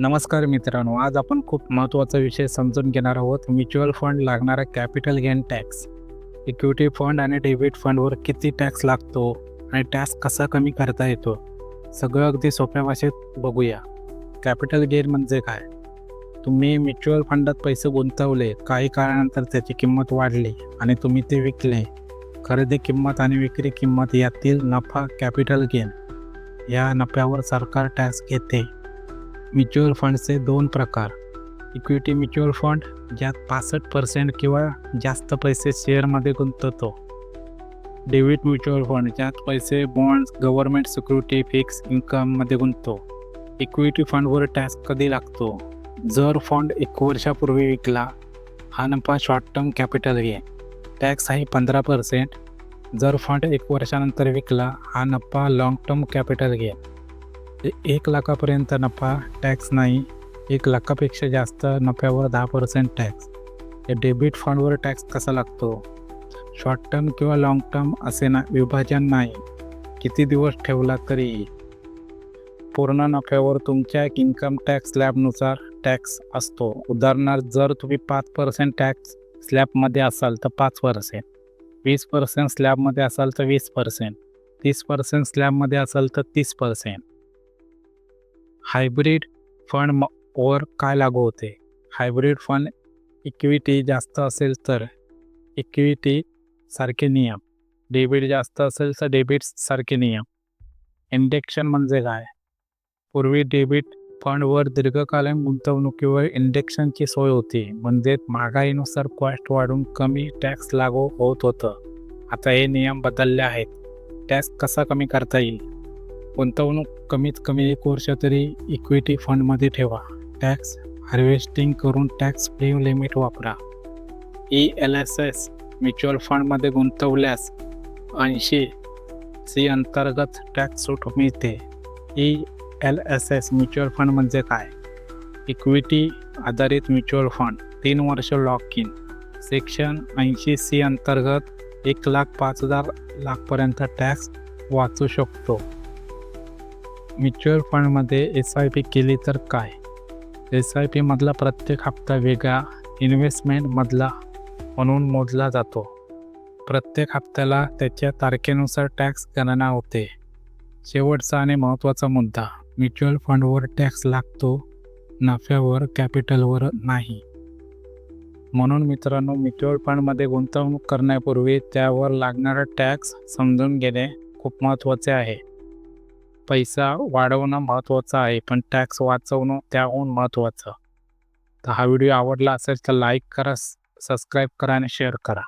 नमस्कार मित्रांनो आज आपण खूप महत्त्वाचा विषय समजून घेणार आहोत. म्युच्युअल फंड लागणारा capital gain tax. Equity fund आणि डेबिट फंडवर किती टॅक्स लागतो आणि टॅक्स कसा कमी करता येतो? सगळं अगदी सोप्या भाषेत बघूया. कॅपिटल गेन म्हणजे काय? तुम्ही म्युच्युअल फंडात पैसे गुंतवले काही काळानंतर त्याची किंमत वाढली आणि तुम्ही ते विकले. खरेदी किंमत आणि विक्री किंमत यातील नफा कॅपिटल गेन. या नफ्यावर सरकार टॅक्स घेते. म्युच्युअल फंडचे दोन प्रकार. इक्विटी म्युच्युअल फंड ज्यात पासष्ट पर्सेंट किंवा जास्त पैसे शेअरमध्ये गुंतवतो डेबिट म्युच्युअल फंड ज्यात पैसे बॉन्ड्स गव्हर्नमेंट सिक्युरिटी फिक्स इन्कममध्ये गुंततो. इक्विटी फंडवर टॅक्स कधी लागतो? जर फंड एक वर्षापूर्वी विकला हा नफा short term capital gain. Tax आहे पंधरा पर्सेंट. जर फंड एक वर्षानंतर विकला हा नफा लाँग टर्म कॅपिटल घे. एक लाखापर्यंत नफा टॅक्स नाही. एक लाखापेक्षा जास्त नफ्यावर दहा पर्सेंट टॅक्स. या डेबिट फंडवर टॅक्स कसा लागतो? शॉर्ट टर्म किंवा लाँग टर्म असे ना विभाजन नाही. किती दिवस ठेवला तरी? पूर्ण नफ्यावर तुमच्या इन्कम टॅक्स स्लॅबनुसार टॅक्स असतो. उदाहरणार्थ जर तुम्ही पाच पर्सेंट टॅक्स स्लॅबमध्ये असाल तर पाच पर्सेंट वीस पर्सेंट स्लॅबमध्ये असाल तर वीस पर्सेंट तीस पर्सेंट स्लॅबमध्ये असाल तर तीस पर्सेंट हायब्रिड फंड वर काय लागू होते? हायब्रिड फंड इक्विटी जास्त असेल तर इक्विटी सारखे नियम. डेबिट जास्त असेल तर डेबिट सारखे नियम. इंडेक्शन म्हणजे काय? पूर्वी डेबिट फंडवर दीर्घकालीन गुंतवणुकीवर इंडेक्शनची सोय होती म्हणजे महागाईनुसार कॉस्ट वाढून कमी टॅक्स लागू होत होतं. आता हे नियम बदलले आहेत. टॅक्स कसा कमी करता येईल? गुंतवणूक कमीत कमी एक वर्ष तरी इक्विटी फंडमध्ये ठेवा. टॅक्स हार्वेस्टिंग करून टॅक्स फ्री लिमिट वापरा. E L S S mutual फंडमध्ये गुंतवल्यास ऐंशी सी अंतर्गत टॅक्स सूट मिळते. E L S S mutual fund म्हणजे काय? इक्विटी आधारित म्युच्युअल फंड तीन वर्ष लॉक इन सेक्शन ऐंशी सी अंतर्गत एक लाख पाच हजार लाखपर्यंत टॅक्स वाचू शकतो. म्युच्युअल फंडमध्ये एस आय पी केली तर काय? एस आय पीमधला प्रत्येक हप्ता वेगळा इन्व्हेस्टमेंटमधला म्हणून मोजला जातो. प्रत्येक हप्त्याला त्याच्या तारखेनुसार टॅक्स गणना होते. शेवटचा आणि महत्त्वाचा मुद्दा म्युच्युअल फंडवर टॅक्स लागतो नफ्यावर कॅपिटलवर नाही. म्हणून मित्रांनो म्युच्युअल फंडमध्ये गुंतवणूक करण्यापूर्वी त्यावर लागणारा टॅक्स समजून घेणे खूप महत्त्वाचे आहे. पैसा वाढवणं महत्त्वाचं आहे पण टॅक्स वाचवणं त्याहून महत्त्वाचं तर हा व्हिडिओ आवडला असेल तर लाईक करा सबस्क्राईब करा आणि शेअर करा.